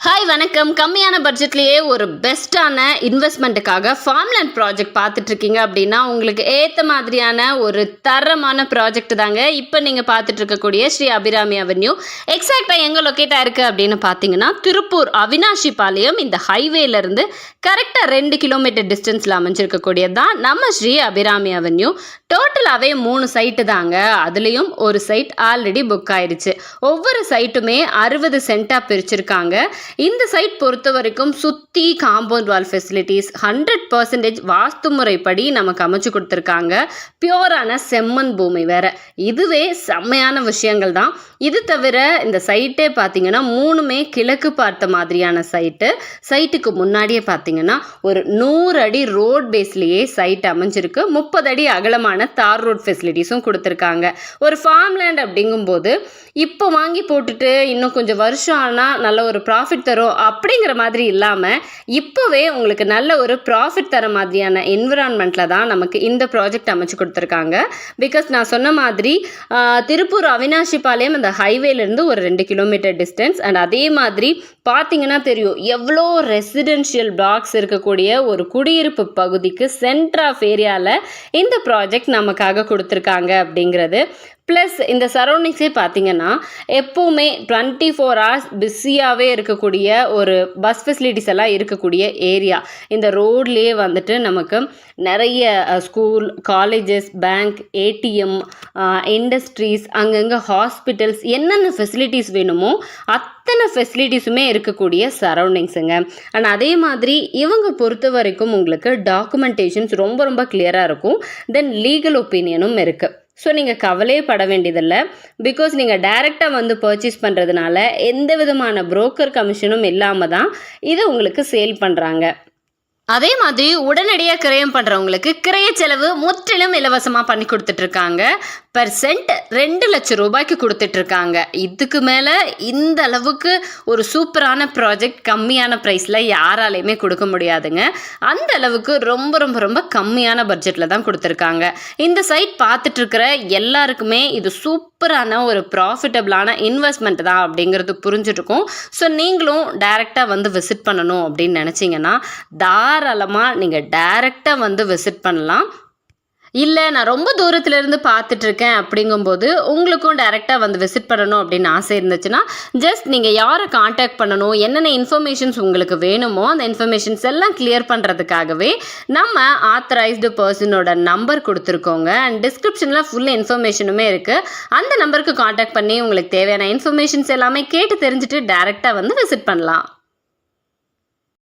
Hi வணக்கம். கம்மியான பட்ஜெட்லேயே ஒரு பெஸ்ட்டான இன்வெஸ்ட்மெண்ட்டுக்காக ஃபார்ம்லேண்ட் ப்ராஜெக்ட் பார்த்துட்ருக்கீங்க அப்படின்னா உங்களுக்கு ஏற்ற மாதிரியான ஒரு தரமான ப்ராஜெக்ட் தாங்க. இப்போ நீங்கள் பார்த்துட்டு இருக்கக்கூடிய ஸ்ரீ அபிராமி அவென்யூ எக்ஸாக்டாக எங்கே லொக்கேட் ஆயிருக்கு அப்படின்னு பார்த்தீங்கன்னா திருப்பூர் அவினாஷி பாளையம் இந்த ஹைவேலேருந்து கரெக்டாக ரெண்டு கிலோமீட்டர் டிஸ்டன்ஸில் அமைஞ்சிருக்கக்கூடியது தான் நம்ம ஸ்ரீ அபிராமி அவென்யூ டோட்டலாகவே மூணு சைட்டு தாங்க. அதுலேயும் ஒரு சைட் ஆல்ரெடி புக் ஆயிடுச்சு ஒவ்வொரு சைட்டுமே அறுபது சென்ட்டாக பிரிச்சிருக்காங்க. இந்த சைட் பொறுத்த வரைக்கும் சுற்றி compound wall facilities hundred percentage vastu முறைப்படி நமக்கு அமைச்சு கொடுத்துருக்காங்க. பியோரான செம்மண் பூமி வேற. இதுவே செம்மையான விஷயங்கள் தான். இது தவிர இந்த சைட்டே பார்த்தீங்கன்னா மூணுமே கிழக்கு பார்த்த மாதிரியான சைட்டு சைட்டுக்கு முன்னாடியே பார்த்தீங்கன்னா ஒரு நூறு அடி ரோட் பேஸ்லேயே சைட் அமைஞ்சிருக்கு. முப்பது அடி அகலமான தார் ரோட் ஃபெசிலிட்டிஸும் கொடுத்துருக்காங்க. ஒரு ஃபார்ம் லேண்ட் அப்படிங்கும்போது இப்போ வாங்கி போட்டுட்டு இன்னும் கொஞ்சம் வருஷம் ஆனால் நல்ல ஒரு ப்ராஃபிட் தரும் அப்படிங்கிற மாதிரி இல்லாமல் இப்போவே உங்களுக்கு நல்ல ஒரு ப்ராஃபிட் தர மாதிரியான என்விரான்மெண்ட்டில் தான் நமக்கு இந்த ப்ராஜெக்ட் அமைச்சு கொடுத்துருக்காங்க. பிகாஸ் நான் சொன்ன மாதிரி திருப்பூர் அவினாஷி பாளையம் அந்த ஹைவேலேருந்து ஒரு ரெண்டு கிலோமீட்டர் டிஸ்டன்ஸ் அண்ட் அதே மாதிரி பார்த்தீங்கன்னா தெரியும் எவ்வளோ ரெசிடென்ஷியல் பிளாக்ஸ் இருக்கக்கூடிய ஒரு குடியிருப்பு பகுதிக்கு சென்டர் ஆஃப் ஏரியாவில் இந்த ப்ராஜெக்ட் நமக்காக கொடுத்துருக்காங்க அப்படிங்கிறது. ப்ளஸ் இந்த சரௌண்டிங்ஸே பார்த்தீங்கன்னா எப்போவுமே டுவெண்ட்டி ஃபோர் ஹவர்ஸ் பிஸியாகவே இருக்கக்கூடிய ஒரு பஸ் ஃபெசிலிட்டிஸ் எல்லாம் இருக்கக்கூடிய ஏரியா இந்த ரோட்லேயே வந்துட்டு நமக்கு நிறைய school colleges bank ATM industries அங்கங்கே ஹாஸ்பிட்டல்ஸ் என்னென்ன ஃபெசிலிட்டிஸ் வேணுமோ அத்தனை ஃபெசிலிட்டிஸுமே இருக்கக்கூடிய சரௌண்டிங்ஸுங்க அண்ட் அதே மாதிரி இவங்க பொறுத்த வரைக்கும் உங்களுக்கு டாக்குமெண்டேஷன்ஸ் ரொம்ப ரொம்ப கிளியராக இருக்கும். தென் லீகல் ஒப்பீனியனும் இருக்குது ஸோ நீங்கள் கவலையே பட வேண்டியதில்லை. பிகாஸ் நீங்கள் டைரெக்டாக வந்து பர்ச்சேஸ் பண்ணுறதுனால எந்த விதமான புரோக்கர் கமிஷனும் இல்லாமல் தான் இதை உங்களுக்கு சேல் பண்ணுறாங்க அதே மாதிரி உடனடியாக கிரயம் பண்ணுறவங்களுக்கு கிரய செலவு முற்றிலும் இலவசமாக பண்ணி கொடுத்துட்ருக்காங்க பர் சென்ட் ரெண்டு லட்சம் ரூபாய்க்கு கொடுத்துட்ருக்காங்க. இதுக்கு மேலே இந்த அளவுக்கு ஒரு சூப்பரான ப்ராஜெக்ட் கம்மியான ப்ரைஸில் யாராலையுமே கொடுக்க முடியாதுங்க. அந்த அளவுக்கு ரொம்ப ரொம்ப ரொம்ப கம்மியான பட்ஜெட்டில் தான் கொடுத்துருக்காங்க. இந்த சைட் பார்த்துட்ருக்கிற எல்லாருக்குமே இது சூப்பரான ஒரு ப்ராஃபிட்டபிளான இன்வெஸ்ட்மெண்ட் தான் அப்படிங்கிறது புரிஞ்சுட்ருக்கும். ஸோ நீங்களும் டைரெக்டாக வந்து விசிட் பண்ணணும் அப்படின்னு நினச்சிங்கன்னா தாராளமாக நீங்கள் டைரெக்டாக வந்து விசிட் பண்ணலாம். இல்லை நான் ரொம்ப தூரத்துலேருந்து பார்த்துட்டு இருக்கேன் அப்படிங்கும்போது உங்களுக்கும் டைரெக்டாக வந்து விசிட் பண்ணணும் அப்படின்னு ஆசை இருந்துச்சுன்னா ஜஸ்ட் நீங்கள் யாரை காண்டாக்ட் பண்ணணும் என்னென்ன இன்ஃபர்மேஷன்ஸ் உங்களுக்கு வேணுமோ அந்த இன்ஃபர்மேஷன்ஸ் எல்லாம் கிளியர் பண்ணுறதுக்காகவே நம்ம ஆத்தரைஸ்டு பர்சனோட நம்பர் கொடுத்துருக்கோங்க. அண்ட் டிஸ்கிரிப்ஷனில் ஃபுல் இன்ஃபர்மேஷனுமே இருக்குது அந்த நம்பருக்கு காண்டாக்ட் பண்ணி உங்களுக்கு தேவையான இன்ஃபர்மேஷன்ஸ் எல்லாமே கேட்டு தெரிஞ்சுட்டு டேரெக்டாக வந்து விசிட் பண்ணலாம்.